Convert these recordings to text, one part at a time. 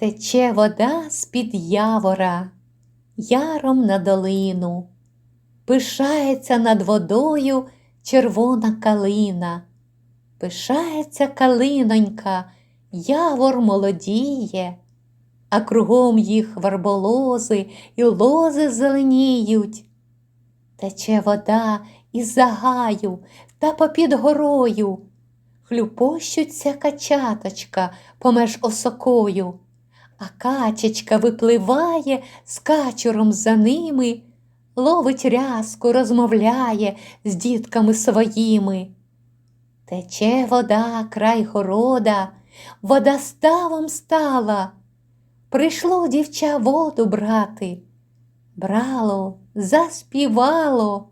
Тече вода з-під явора, яром на долину, пишається над водою червона калина, пишається калинонька, явор молодіє, а кругом їх верболози і лози зеленіють. Тече вода із загаю та попід горою, хлюпощуться качаточка помеж осокою, а качечка випливає з качуром за ними, ловить рязку, розмовляє з дітками своїми. Тече вода край города, вода ставом стала. Прийшло дівча воду брати, брало, заспівало.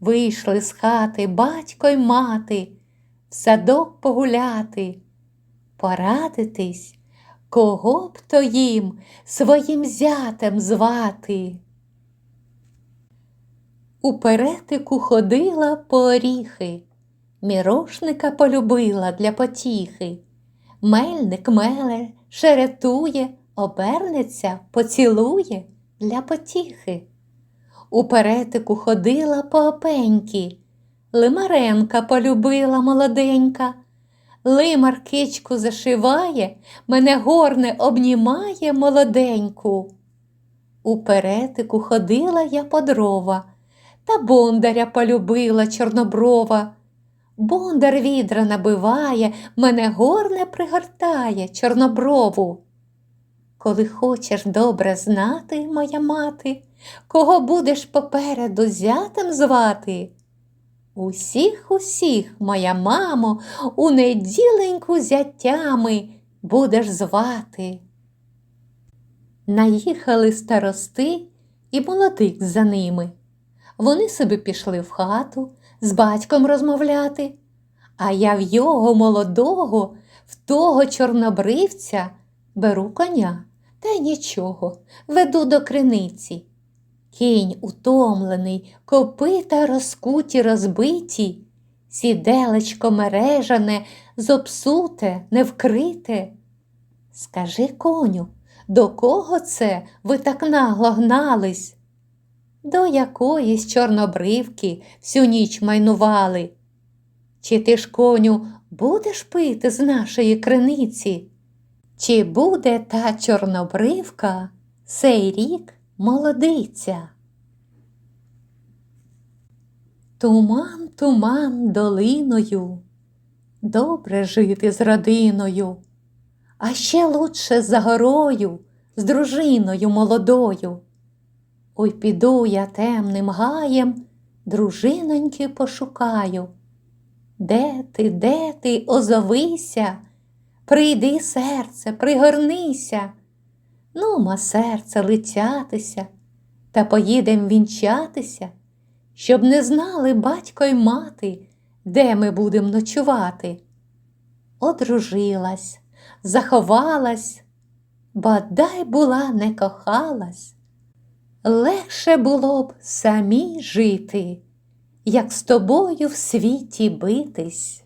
Вийшли з хати батько й мати, в садок погуляти, порадитись, кого б то їм своїм зятем звати. У перетику ходила по оріхи, мірошника полюбила для потіхи. Мельник меле, шеретує, обернеться, поцілує для потіхи. У перетику ходила по опеньки, Лимаренка полюбила молоденька. Лимар кичку зашиває, мене горне обнімає молоденьку. У перетику ходила я по дрова, та бондаря полюбила чорноброва. Бондар відра набиває, мене горне пригортає чорноброву. Коли хочеш добре знати, моя мати, кого будеш попереду зятем звати? Усіх, усіх, моя мамо, у неділеньку зятями будеш звати. Наїхали старости і молодик за ними. Вони собі пішли в хату з батьком розмовляти, а я в його молодого, в того чорнобривця беру коня та й нічого, веду до криниці. Кінь утомлений, копита розкуті розбиті, сіделечко мережане, зобсуте, невкрите. Скажи, коню, до кого це ви так нагло гнались? До якоїсь чорнобривки всю ніч майнували. Чи ти ж, коню, будеш пити з нашої криниці? Чи буде та чорнобривка сей рік молодиця? Туман, туман долиною, добре жити з родиною, а ще лучше за горою, з дружиною молодою. Ой, піду я темним гаєм, дружиноньки пошукаю. Де ти, де ти, озовися, прийди, серце, пригорнися, ну, ма серце летятися, та поїдем вінчатися, щоб не знали батько й мати, де ми будем ночувати. Одружилась, заховалась, бодай була не кохалась. Легше було б самій жити, як з тобою в світі битись.